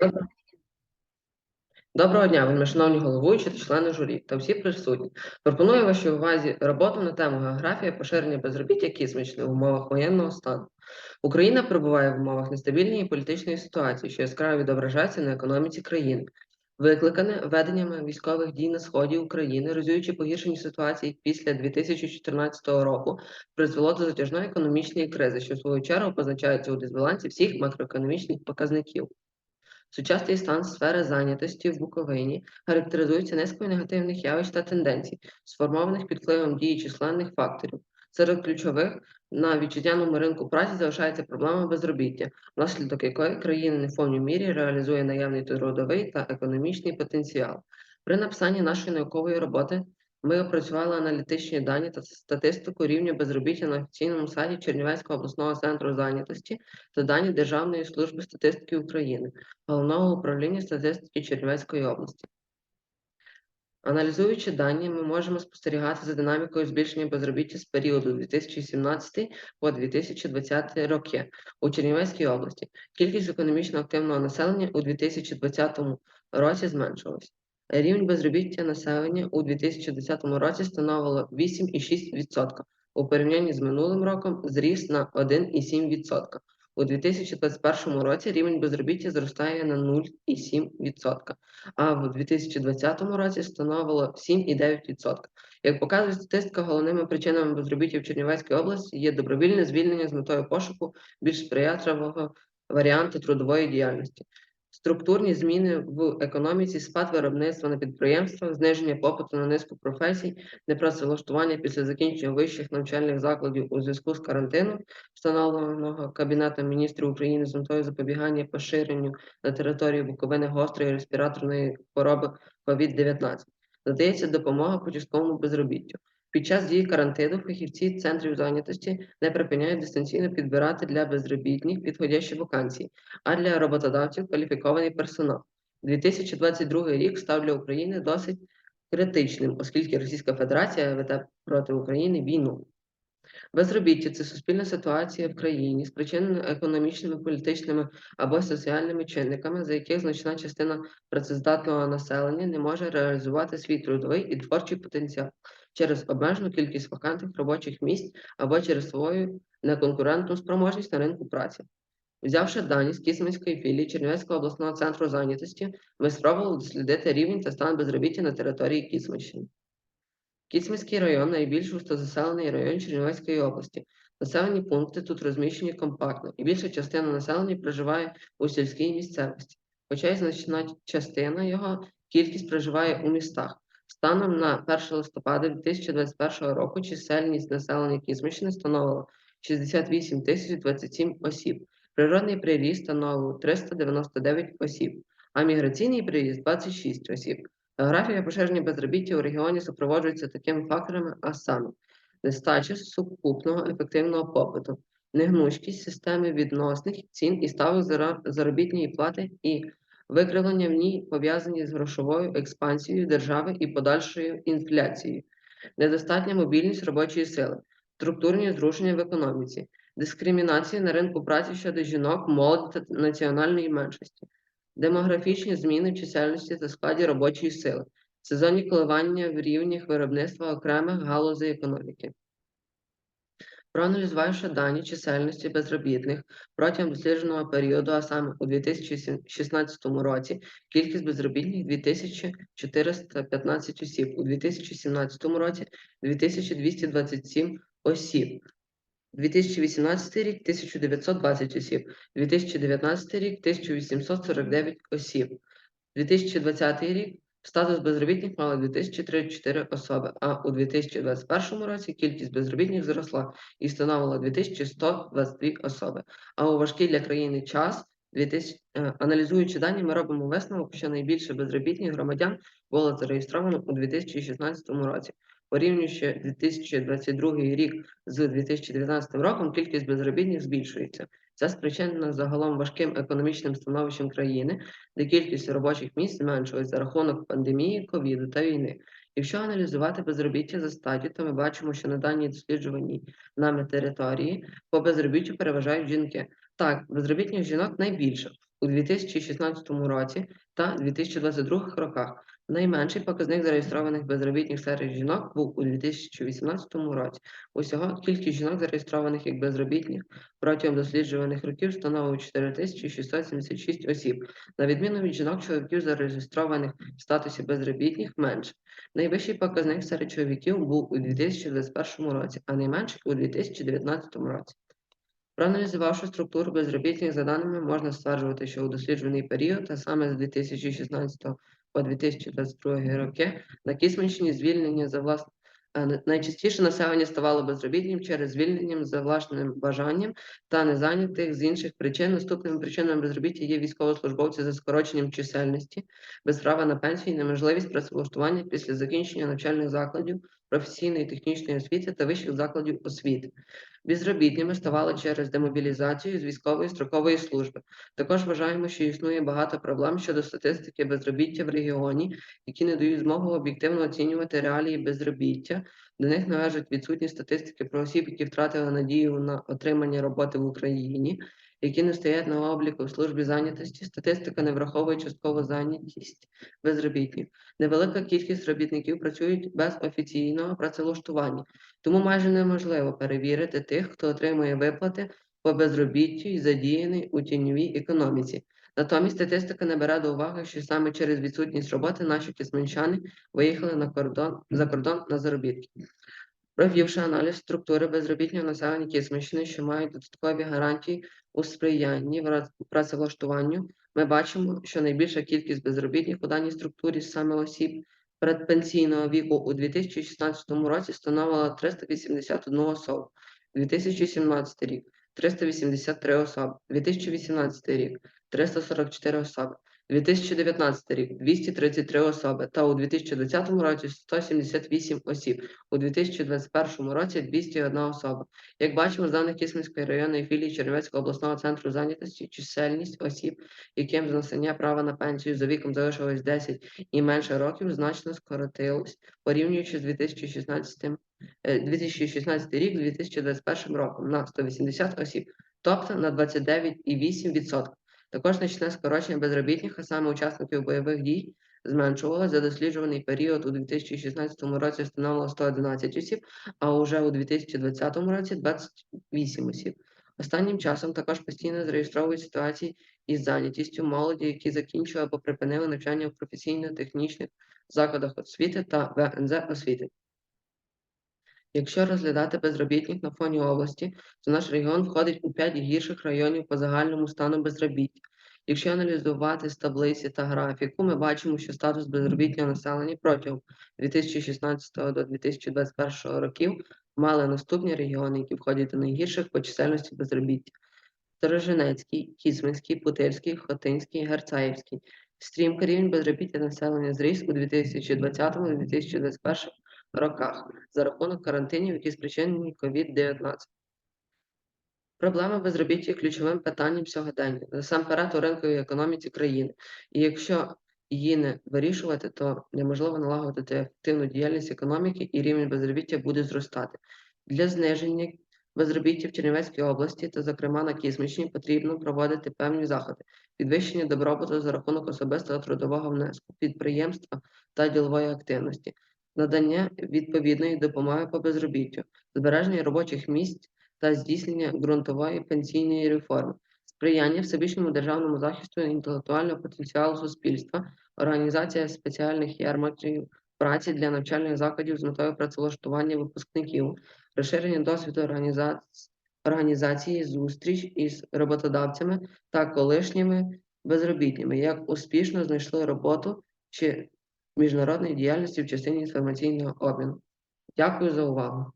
Доброго- Доброго дня, вельми шановні головуючі та члени журі та всі присутні. Пропоную вашій увазі роботу на тему географія поширення безробіття кисмичне в умовах воєнного стану. Україна перебуває в умовах нестабільної політичної ситуації, що яскраво відображається на економіці країни. Викликане веденнями військових дій на сході України, розвіючи погіршені ситуації після 2014 року, призвело до затяжної економічної кризи, що в свою чергу позначається у дисбалансі всіх макроекономічних показників. Сучасний стан сфери зайнятості в Буковині характеризується низкою негативних явищ та тенденцій, сформованих під впливом дії численних факторів. Серед ключових на вітчизняному ринку праці залишається проблема безробіття, внаслідок якої країна не в повній мірі реалізує наявний трудовий та економічний потенціал. При написанні нашої наукової роботи ми опрацювали аналітичні дані та статистику рівня безробіття на офіційному сайті Чернівецького обласного центру зайнятості та дані Державної служби статистики України. Головного управління статистики Чернівецької області. Аналізуючи дані, ми можемо спостерігати за динамікою збільшення безробіття з періоду 2017 по 2020 роки у Чернівецькій області. Кількість економічно активного населення у 2020 році зменшилась. Рівень безробіття населення у 2010 році становило 8,6%. У порівнянні з минулим роком зріс на 1,7%. У 2021 році рівень безробіття зростає на 0,7%, а в 2020 році становило 7,9%. Як показує статистика, головними причинами безробіття в Чернівецькій області є добровільне звільнення з метою пошуку більш сприятливого варіанту трудової діяльності. Структурні зміни в економіці, спад виробництва на підприємствах, зниження попиту на низку професій, непрацевлаштування після закінчення вищих навчальних закладів у зв'язку з карантином, встановленого Кабінетом міністрів України з метою запобігання поширенню на території Буковини гострої респіраторної хвороби COVID-19. Надається допомога по частковому безробіттю. Під час дії карантину фахівці центрів зайнятості не припиняють дистанційно підбирати для безробітних підходящі вакансії, а для роботодавців кваліфікований персонал. 2022 рік став для України досить критичним, оскільки Російська Федерація веде проти України війну. Безробіття це суспільна ситуація в країні, спричинена економічними, політичними або соціальними чинниками, за яких значна частина працездатного населення не може реалізувати свій трудовий і творчий потенціал через обмежену кількість вакантних робочих місць або через свою неконкурентну спроможність на ринку праці. Взявши дані з Кисменської філії Чернівецького обласного центру зайнятості, ми спробували дослідити рівень та стан безробіття на території Кисменщини. Кіцманський район найбільш густозаселений район Чернівецької області. Населені пункти тут розміщені компактно, і більша частина населення проживає у сільській місцевості, хоча й значна частина його кількість проживає у містах. Станом на 1 листопада 2021 року чисельність населення Кіцманщини становила 68 тисяч 27 осіб. Природний приріст становив 399 осіб, а міграційний приріст 26 осіб. Географія поширення безробіття у регіоні супроводжується такими факторами, а саме нестача сукупного ефективного попиту, негнучкість системи відносних цін і ставок заробітної плати і викривлення в ній пов'язані з грошовою експансією держави і подальшою інфляцією, недостатня мобільність робочої сили, структурні зрушення в економіці, дискримінація на ринку праці щодо жінок, молоді та національної меншості демографічні зміни в чисельності та складі робочої сили, сезонні коливання в рівнях виробництва окремих галузей економіки. Проаналізувавши дані чисельності безробітних протягом дослідженого періоду, а саме у 2016 році, кількість безробітних 2415 осіб, у 2017 році 2227 осіб, 2018 рік 1920 осіб, 2019 рік 1849 осіб, 2020 рік статус безробітних мали 2034 особи, а у 2021 році кількість безробітних зросла і становила 2122 особи. А у важкий для країни час 2000, е, аналізуючи дані, ми робимо висновок, що найбільше безробітних громадян було зареєстровано у 2016 році. Порівнюючи 2022 рік з 2019 роком, кількість безробітних збільшується. Це спричинено загалом важким економічним становищем країни, де кількість робочих місць зменшилась за рахунок пандемії, ковіду та війни. Якщо аналізувати безробіття за статтю, то ми бачимо, що на даній досліджуваній нами території по безробіттю переважають жінки. Так, безробітних жінок найбільше, у 2016 році та 2022 роках. Найменший показник зареєстрованих безробітних серед жінок був у 2018 році. Усього кількість жінок, зареєстрованих як безробітних протягом досліджуваних років, становить 4676 осіб. На відміну від жінок, чоловіків, зареєстрованих в статусі безробітних, менше. Найвищий показник серед чоловіків був у 2021 році, а найменший у 2019 році. Проаналізувавши структуру безробітних за даними, можна стверджувати, що у досліджений період, а саме з 2016 по 2022 роки, на Кіцманщині звільнення за власне найчастіше населення ставало безробітним через звільненням за власним бажанням та незайнятих з інших причин. Наступними причинами безробіття є військовослужбовці за скороченням чисельності, без права на пенсію, і неможливість працевлаштування після закінчення навчальних закладів, професійної і технічної освіти та вищих закладів освіти. Безробітними ставали через демобілізацію з військової строкової служби. Також вважаємо, що існує багато проблем щодо статистики безробіття в регіоні, які не дають змогу об'єктивно оцінювати реалії безробіття. До них належать відсутні статистики про осіб, які втратили надію на отримання роботи в Україні, які не стоять на обліку в службі зайнятості. Статистика не враховує частково зайнятість безробітних. Невелика кількість робітників працюють без офіційного працевлаштування, тому майже неможливо перевірити тих, хто отримує виплати по безробіттю і задіяний у тіньовій економіці. Натомість статистика не бере до уваги, що саме через відсутність роботи наші кисменчани виїхали на кордон за кордон на заробітки. Провівши аналіз структури безробітного населення Кіцманщини, що мають додаткові гарантії у сприянні працевлаштуванню, ми бачимо, що найбільша кількість безробітних у даній структурі саме осіб предпенсійного віку у 2016 році становила 381 особу, 2017 рік 383 особи, 2018 рік 344 особи, 2019 рік 233 особи та у 2020 році 178 осіб, у 2021 році 201 особа. Як бачимо, з даних Кисменської районної філії Чернівецького обласного центру зайнятості чисельність осіб, яким з насення права на пенсію за віком залишилось 10 і менше років, значно скоротилось, порівнюючи з 2016, е, 2016 рік з 2021 роком на 180 осіб, тобто на 29,8%. Також значне скорочення безробітних, а саме учасників бойових дій, зменшувалося за досліджуваний період у 2016 році становило 111 осіб, а уже у 2020 році 28 осіб. Останнім часом також постійно зареєстровують ситуації із зайнятістю молоді, які закінчили або припинили навчання в професійно-технічних закладах освіти та ВНЗ освіти. Якщо розглядати безробітних на фоні області, то наш регіон входить у 5 гірших районів по загальному стану безробіття. Якщо аналізувати з таблиці та графіку, ми бачимо, що статус безробітного населення протягом 2016 до 2021 років мали наступні регіони, які входять до найгірших по чисельності безробіття: Сторожинецький, Кіцманський, Путильський, Хотинський, Герцаївський. Стрімко рівень безробіття населення зріс у 2020-2021 роках за рахунок карантинів, які спричинені COVID-19. Проблема безробіття є ключовим питанням сьогодення, насамперед у ринковій економіці країни. І якщо її не вирішувати, то неможливо налагодити ефективну діяльність економіки і рівень безробіття буде зростати. Для зниження безробіття в Чернівецькій області та, зокрема, на Кіцмичні потрібно проводити певні заходи, підвищення добробуту за рахунок особистого трудового внеску, підприємства та ділової активності, надання відповідної допомоги по безробіттю, збереження робочих місць та здійснення ґрунтової пенсійної реформи, сприяння всебічному державному захисту інтелектуального потенціалу суспільства, організація спеціальних ярмарків праці для навчальних закладів з метою працевлаштування випускників, розширення досвіду організації організації зустріч із роботодавцями та колишніми безробітними, як успішно знайшли роботу чи міжнародної діяльності в частині інформаційного обміну. Дякую за увагу.